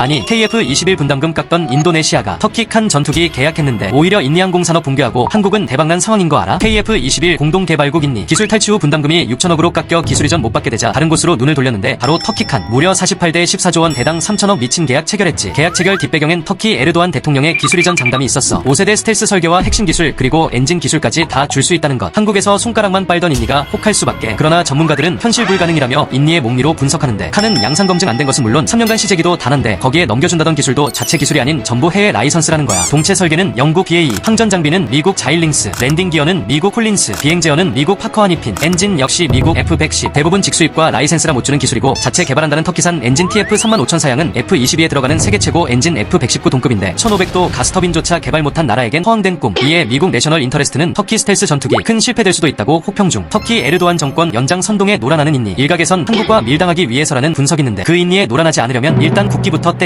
아니 KF-21 분담금 깎던 인도네시아가 터키 칸 전투기 계약했는데 오히려 인니항공 산업 붕괴하고 한국은 대박난 상황인 거 알아? KF-21 공동개발국 인니. 기술 탈취 후 분담금이 6천억으로 깎여 기술 이전 못 받게 되자 다른 곳으로 눈을 돌렸는데 바로 터키 칸. 무려 48대 14조 원 대당 3천억 미친 계약 체결했지. 계약 체결 뒷배경엔 터키 에르도안 대통령의 기술 이전 장담이 있었어. 5세대 스텔스 설계와 핵심 기술 그리고 엔진 기술까지 다 줄 수 있다는 것. 한국에서 손가락만 빨던 인니가 혹할 수밖에. 그러나 전문가들은 현실 불가능이라며 인니의 목리로 분석하는데 칸은 양산 검증 안 된 것은 물론 3년간 시제기도 단한데 거기에 넘겨준다던 기술도 자체 기술이 아닌 전부 해외 라이선스라는 거야. 동체 설계는 영국 BAE 항전 장비는 미국 자일링스 랜딩 기어는 미국 콜린스 비행 제어는 미국 파커 하니핀 엔진 역시 미국 F110 대부분 직수입과 라이센스라 못 주는 기술이고 자체 개발한다는 터키산 엔진 TF 35,000 사양은 F22에 들어가는 세계 최고 엔진 F119 동급인데 1500도 가스터빈조차 개발 못한 나라에겐 허황된 꿈. 이에 미국 내셔널 인터레스트는 터키 스텔스 전투기 큰 실패될 수도 있다고 혹평 중. 터키 에르도안 정권 연장 선동에 놀아나는 인니. 일각에선 한국과 밀당하기 위해서라는 분석이 있는데 그 인니에 놀아나지 않으려면 일단 국기부터